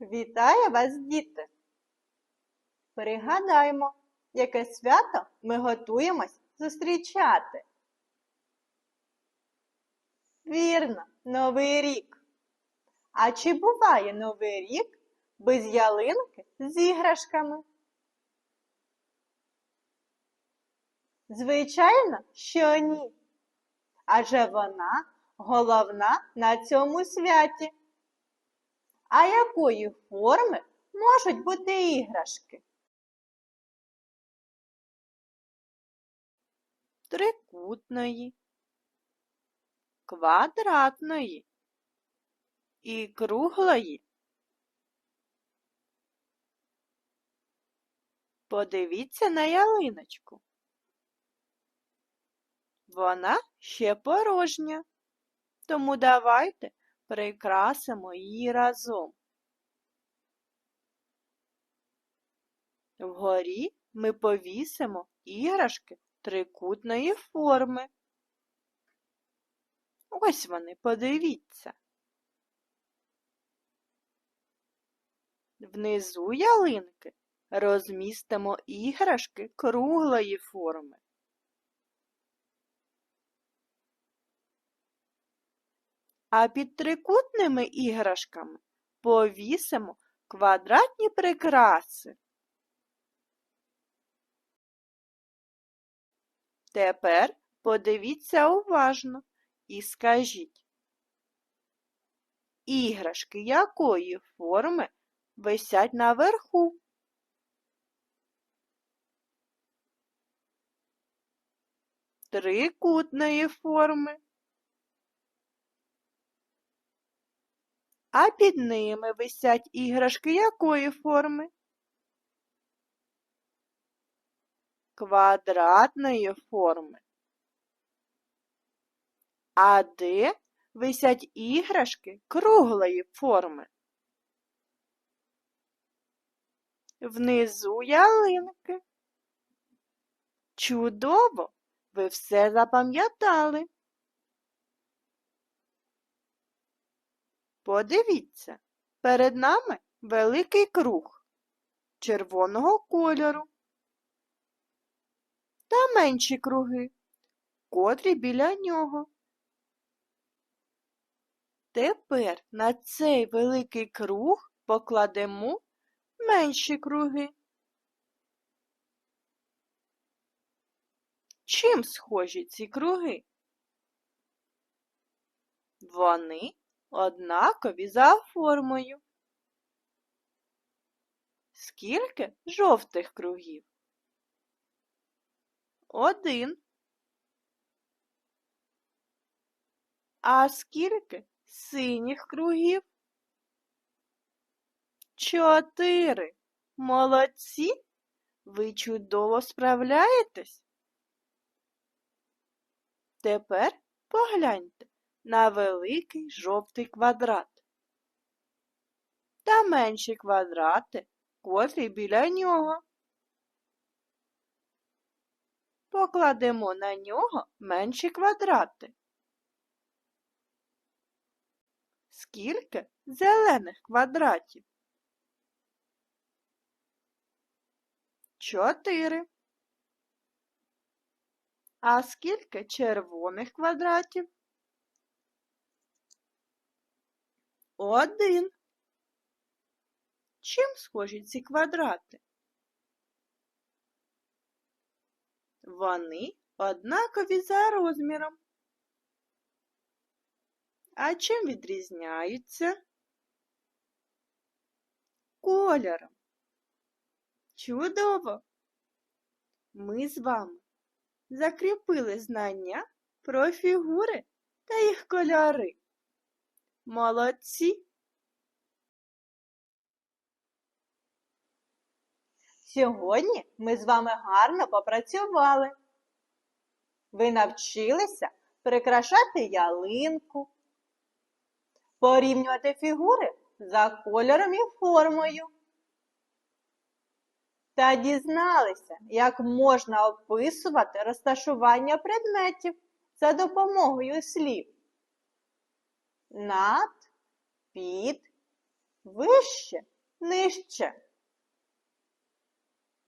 Вітаю вас, діти! Пригадаймо, яке свято ми готуємось зустрічати. Вірно, Новий рік. А чи буває Новий рік без ялинки з іграшками? Звичайно, що ні. Адже вона головна на цьому святі. А якої форми можуть бути іграшки? Трикутної, квадратної і круглої. Подивіться на ялиночку. Вона ще порожня, тому давайте прикрасимо її разом. Вгорі ми повісимо іграшки трикутної форми. Ось вони, подивіться. Внизу ялинки розмістимо іграшки круглої форми. А під трикутними іграшками повісимо квадратні прикраси. Тепер подивіться уважно і скажіть, іграшки якої форми висять наверху? Трикутної форми. А під ними висять іграшки якої форми? Квадратної форми. А де висять іграшки круглої форми? Внизу ялинки. Чудово! Ви все запам'ятали. Подивіться, перед нами великий круг червоного кольору та менші круги, котрі біля нього. Тепер на цей великий круг покладемо менші круги. Чим схожі ці круги? Вони однакові за формою. Скільки жовтих кругів? Один. А скільки синіх кругів? Чотири. Молодці. Ви чудово справляєтесь. Тепер погляньте на великий жовтий квадрат та менші квадрати, котрі біля нього. Покладемо на нього менші квадрати. Скільки зелених квадратів? Чотири. А скільки червоних квадратів? Один. Чим схожі ці квадрати? Вони однакові за розміром. А чим відрізняються? Кольором. Чудово! Ми з вами закріпили знання про фігури та їх кольори. Молодці! Сьогодні ми з вами гарно попрацювали. Ви навчилися прикрашати ялинку, порівнювати фігури за кольором і формою. Та дізналися, як можна описувати розташування предметів за допомогою слів. Над, під, вище, нижче.